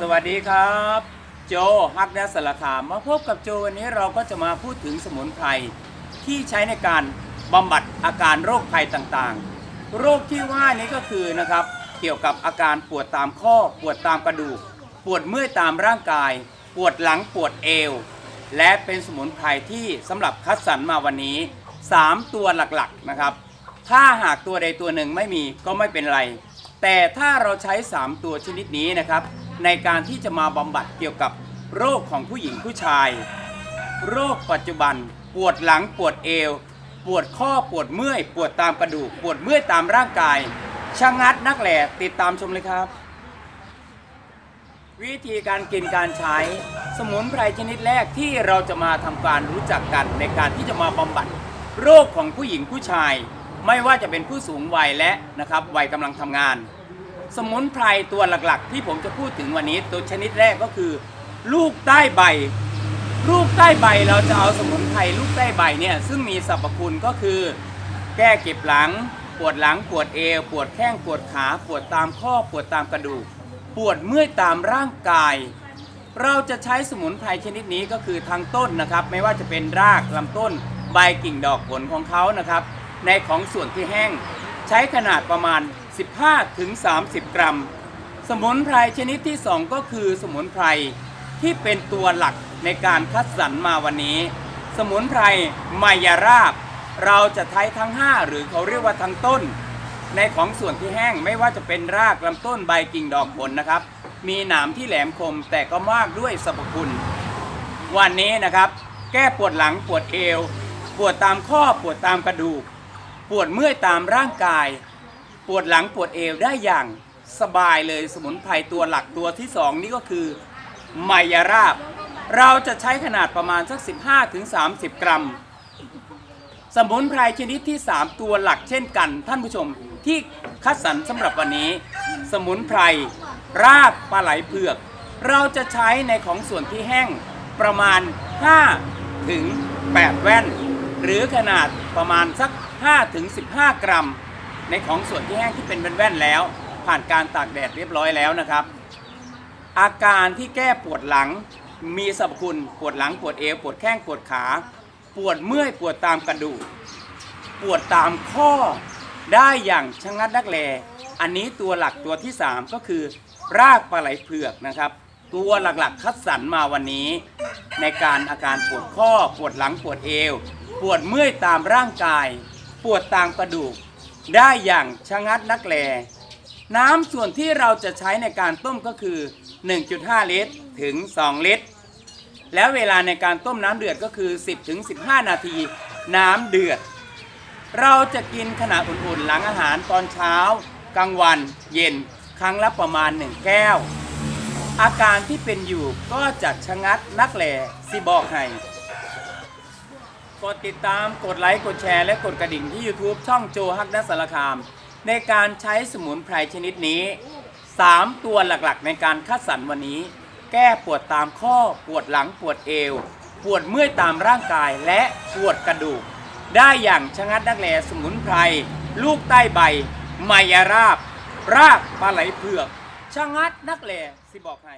สวัสดีครับ โจฮักแดสละคามมาพบกับโจวันนี้เราก็จะมาพูดถึงสมุนไพรที่ใช้ในการบำบัดอาการโรคภัยต่างๆ โรคที่ว่านี้ก็คือนะครับเกี่ยวกับอาการปวดตามข้อ ปวดตามกระดูก ปวดเมื่อยตามร่างกาย ปวดหลังปวดเอว และเป็นสมุนไพรที่สำหรับคัดสรรมาวันนี้ 3 ตัวหลักๆนะครับ ถ้าหากตัวใดตัวหนึ่งไม่มีก็ไม่เป็นไร แต่ถ้าเราใช้ 3 ตัวชนิดนี้นะครับ ในการที่จะมาบำบัดเกี่ยวกับโรคของผู้หญิงผู้ชาย โรคปัจจุบัน ปวดหลังปวดเอว ปวดข้อปวดเมื่อย ปวดตามกระดูก ปวดเมื่อยตามร่างกายชะงัดนักแหล่ติดตามชมเลยครับ วิธีการกินการใช้ สมุนไพรชนิดแรกที่เราจะมาทำการรู้จักกันในการที่จะมาบำบัดโรคของผู้หญิงผู้ชาย ไม่ว่าจะเป็นผู้สูงวัยและนะครับวัยกำลังทำงาน สมุนไพรตัวหลักๆ ที่ผมจะพูดถึงวันนี้ ตัวชนิดแรกก็คือ ลูกใต้ใบ ลูกใต้ใบเราจะเอาสมุนไพรลูกใต้ใบเนี่ยซึ่งมีสรรพคุณก็คือ แก้เก็บหลัง ปวดหลังปวดเอว ปวดแข้งปวดขา ปวดตามข้อปวดตามกระดูก ปวดเมื่อยตามร่างกาย เราจะใช้สมุนไพรชนิดนี้ก็คือทางต้นนะครับ ไม่ว่าจะเป็นรากลำต้น ใบกิ่งดอกผลของเขานะครับ ในของส่วนที่แห้ง ใช้ขนาดประมาณ 15-30ถึง30 กรัม สมุนไพรชนิดที่ 2 ก็คือสมุนไพรที่เป็นตัวหลักในการคัดสรรมาวันนี้ สมุนไพรไมยราบ เราจะใช้ทั้ง 5 หรือเขาเรียกว่าทั้งต้น ในของส่วนที่แห้งไม่ว่าจะเป็นรากลำต้นใบกิ่งดอกผลนะครับ มีหนามที่แหลมคมแต่ก็มากด้วยสรรพคุณ วันนี้นะครับ แก้ปวดหลังปวดเอว ปวดตามข้อปวดตามกระดูก ปวดเมื่อยตามร่างกาย ปวดหลังปวดเอวได้อย่างสบายเลยสมุนไพรตัวหลักตัวที่สองนี่ก็คือไมยราบ เราจะใช้ขนาดประมาณสัก 15-30 กรัม สมุนไพรชนิดที่ 3 ตัวหลักเช่นกัน ท่านผู้ชมที่คัดสรรสำหรับวันนี้ สมุนไพรรากปลาไหลเผือก เราจะใช้ในของส่วนที่แห้งประมาณ 5 ถึง 8 แว่น หรือขนาดประมาณสัก 5 ถึง 15 กรัม ในของส่วนที่แห้งที่เป็นแว่นๆแล้ว ผ่านการตากแดดเรียบร้อยแล้วนะครับ อาการที่แก้ปวดหลังมีสรรพคุณปวดหลังปวดเอวปวดแข้งปวดขา ปวดเมื่อยปวดตามกระดูกปวดตามข้อได้อย่างชะงัดนักแล อันนี้ตัวหลักตัวที่ 3 ก็คือ รากปลาไหลเผือกนะครับ ตัวหลักๆคัดสรรมาวันนี้ ในการอาการปวดข้อ ปวดหลังปวดเอว ปวดเมื่อยตามร่างกาย ปวดตามกระดูก ได้อย่างชะงัดนักแล น้ำส่วนที่เราจะใช้ในการต้มก็คือ 1.5 ลิตรถึง 2 ลิตร แล้วเวลาในการต้มน้ำเดือดก็คือ 10ถึง15 นาที น้ำเดือด เราจะกินขณะอุ่นๆ หลังอาหารตอนเช้า กลางวัน เย็น ครั้งละประมาณ 1 แก้ว อาการที่เป็นอยู่ก็จะชะงัดนักแลสิบอกให้ กดติดตามกดไลค์ กดแชร์ และกดกระดิ่งที่ YouTube ช่องโจฮักนัสารคาม ในการใช้สมุนไพรชนิดนี้ 3 ตัวหลักๆ ในการคัดสรรวันนี้ แก้ปวดตามข้อปวดหลังปวดเอว ปวดเมื่อยตามร่างกายและปวดกระดูก ได้อย่างชะงัดนักแลสมุนไพร ลูกใต้ใบไมยราบ รากปลาไหลเผือกชะงัดนักแลสิบอกให้